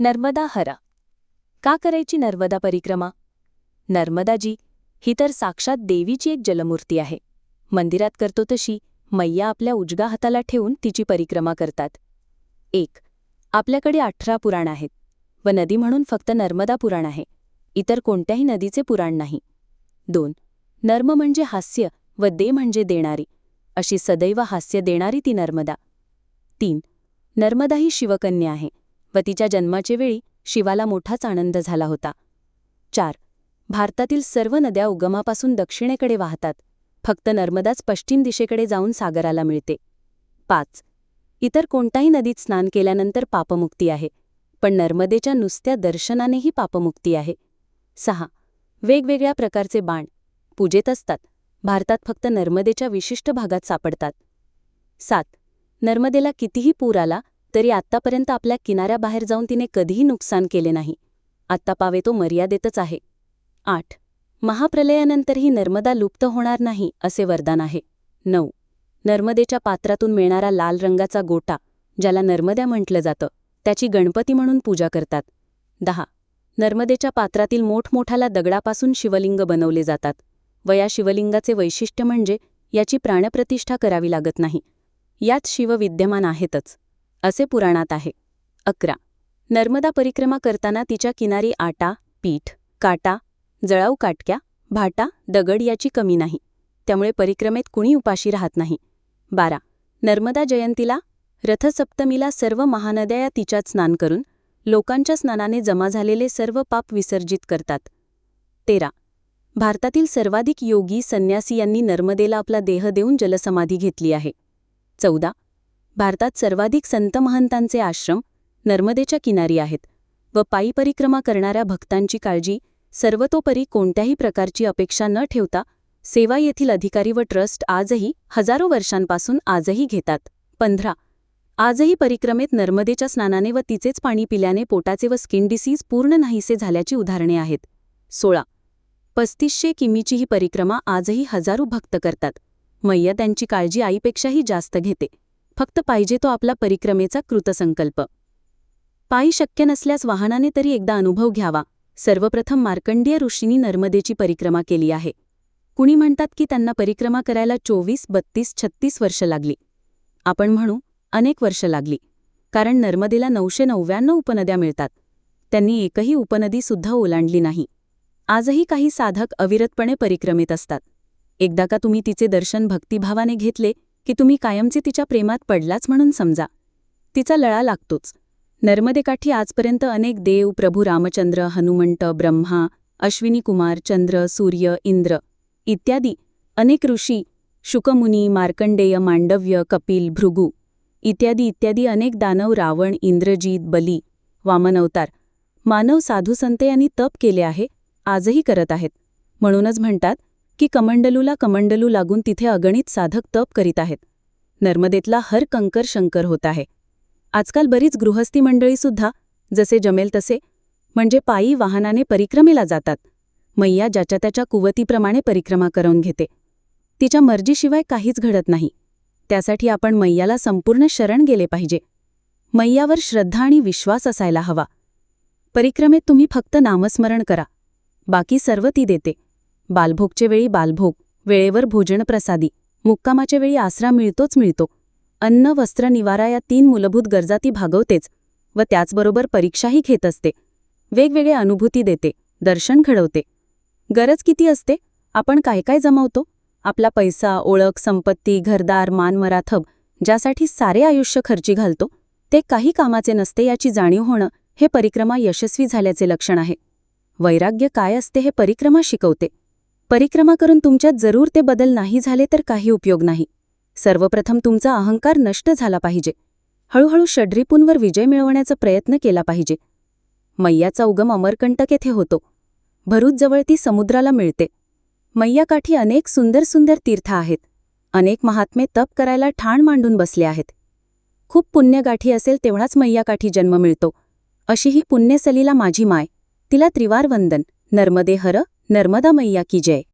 नर्मदा हरा. का करायची नर्मदा परिक्रमा? नर्मदाजी ही तर साक्षात देवीची एक जलमूर्ती आहे. मंदिरात करतो तशी मैया आपल्या उजगा हाताला ठेवून तिची परिक्रमा करतात. एक आपल्याकडे अठरा पुराण आहेत व नदी म्हणून फक्त नर्मदा पुराण आहे. इतर कोणत्याही नदीचे पुराण नाही. दोन नर्म म्हणजे हास्य व दे म्हणजे देणारी. अशी सदैव हास्य देणारी ती नर्मदा. तीन नर्मदा ही शिवकन्या आहे. व तिच्या जन्माचे वेळी शिवाला मोठाच आनंद झाला होता. चार. भारतातील सर्व नद्या उगमापासून दक्षिणेकडे वाहतात. फक्त नर्मदाच पश्चिम दिशेकडे जाऊन सागराला मिळते. पाच. इतर कोणत्याही नदीत स्नान केल्यानंतर पापमुक्ती आहे पण नर्मदेच्या नुसत्या दर्शनानेही पापमुक्ती आहे. सहा. वेगवेगळ्या प्रकारचे बाण पूजेत असतात. भारतात फक्त नर्मदेच्या विशिष्ट भागात सापडतात. सात. नर्मदेला कितीही पूर आला तरी आत्तापर्यंत आपल्या किनाऱ्याबाहेर जाऊन तिने कधीही नुकसान केले नाही. आत्ता पावे तो मर्यादेतच आहे. आठ. महाप्रलयानंतरही नर्मदा लुप्त होणार नाही असे वरदान आहे. नऊ. नर्मदेच्या पात्रातून मिळणारा लाल रंगाचा गोटा ज्याला नर्मद्या म्हटलं जातं त्याची गणपती म्हणून पूजा करतात. दहा. नर्मदेच्या पात्रातील मोठमोठाला दगडापासून शिवलिंग बनवले जातात. व या शिवलिंगाचे वैशिष्ट्य म्हणजे याची प्राणप्रतिष्ठा करावी लागत नाही. यात शिव विद्यमान आहेतच. असे पुराणात आहे. अकरा. नर्मदा परिक्रमा करताना तिच्या किनारी आटा पीठ काटा जळाऊ काटक्या भाटा दगड याची कमी नाही. त्यामुळे परिक्रमेत कुणी उपाशी राहत नाही. बारा. नर्मदा जयंतीला रथसप्तमीला सर्व महानद्या या तिच्यात स्नान करून लोकांच्या स्नानाने जमा झालेले सर्व पाप विसर्जित करतात. तेरा. भारतातील सर्वाधिक योगी संन्यासी यांनी नर्मदेला आपला देह देऊन जलसमाधी घेतली आहे. चौदा. भारतात सर्वाधिक संत महंतांचे आश्रम नर्मदेच्या किनारी आहेत व पायी परिक्रमा करणाऱ्या भक्तांची काळजी सर्वतोपरी कोणत्याही प्रकारची अपेक्षा न ठेवता सेवा येथील अधिकारी व ट्रस्ट आजही हजारो वर्षांपासून आजही घेतात. पंधरा. आजही परिक्रमेत नर्मदेच्या स्नानाने व तिचेच पाणी पिल्याने पोटाचे व स्किन डिसीज पूर्ण नाहीसे झाल्याची उदाहरणे आहेत. सोळा. पस्तीसशे किमीची ही परिक्रमा आजही हजारो भक्त करतात. मैया त्यांची काळजी आईपेक्षाही जास्त घेते. फक्त पाहिजे तो आपला परिक्रमेचा कृतसंकल्प. पायी शक्य नसल्यास वाहनाने तरी एकदा अनुभव घ्यावा. सर्वप्रथम मार्कंडीय ऋषींनी नर्मदेची परिक्रमा केली आहे. कुणी म्हणतात की त्यांना परिक्रमा करायला चोवीस बत्तीस छत्तीस वर्ष लागली. आपण म्हणू अनेक वर्ष लागली. कारण नर्मदेला नऊशे नव्याण्णव उपनद्या मिळतात. त्यांनी एकही उपनदीसुद्धा ओलांडली नाही. आजही काही साधक अविरतपणे परिक्रमेत असतात. एकदा का तुम्ही तिचे दर्शन भक्तिभावाने घेतले की तुम्ही कायमचे तिच्या प्रेमात पडलाच म्हणून समजा. तिचा लळा लागतोच. नर्मदेकाठी आजपर्यंत अनेक देव प्रभू रामचंद्र हनुमंत ब्रह्मा अश्विनी कुमार चंद्र सूर्य इंद्र इत्यादी अनेक ऋषी शुकमुनी मार्कंडेय मांडव्य कपिल भृगू इत्यादी इत्यादी अनेक दानव रावण इंद्रजीत बली वामन अवतार मानव साधुसंत यांनी तप केले आहे आजही करत आहेत. म्हणूनच म्हणतात की कमंडलूला कमंडलू लागून तिथे अगणित साधक तप करीत आहेत. नर्मदेतला हर कंकर शंकर होत आहे. आजकाल बरीच गृहस्थी मंडळीसुद्धा जसे जमेल तसे म्हणजे पायी वाहनाने परिक्रमेला जातात. मैया ज्याच्या त्याच्या कुवतीप्रमाणे परिक्रमा करून घेते. तिच्या मर्जीशिवाय काहीच घडत नाही. त्यासाठी आपण मैयाला संपूर्ण शरण गेले पाहिजे. मैयावर श्रद्धा आणि विश्वास असायला हवा. परिक्रमेत तुम्ही फक्त नामस्मरण करा. बाकी सर्व ती देते. बालभोगचे वेळी बालभोग वेळेवर भोजन प्रसादी मुक्कामाच्या वेळी आसरा मिळतोच मिळतो. अन्न वस्त्र निवारा या तीन मूलभूत गरजा ती भागवतेच व त्याचबरोबर परीक्षाही घेत असते. वेगवेगळे अनुभूती देते दर्शन घडवते. गरज किती असते? आपण काय काय जमवतो? आपला पैसा ओळख संपत्ती घरदार मानमराथब ज्यासाठी सारे आयुष्य खर्ची घालतो ते काही कामाचे नसते याची जाणीव होणं हे परिक्रमा यशस्वी झाल्याचे लक्षण आहे. वैराग्य काय असते हे परिक्रमा शिकवते. परिक्रमा करून तुमच्यात जरूर ते बदल नाही झाले तर काही उपयोग नाही. सर्वप्रथम तुमचा अहंकार नष्ट झाला पाहिजे. हळूहळू षड्रिपूंवर विजय मिळवण्याचा प्रयत्न केला पाहिजे. मैयाचा उगम अमरकंटक येथे होतो. भरूचजवळ ती समुद्राला मिळते. मैयाकाठी अनेक सुंदर सुंदर तीर्थ आहेत. अनेक महात्मे तप करायला ठाण मांडून बसले आहेत. खूप पुण्यगाठी असेल तेवढाच मैयाकाठी जन्म मिळतो. अशी ही पुण्यसलीला माझी माय. तिला त्रिवार वंदन. नर्मदे हर नर्मदा मैया की जय।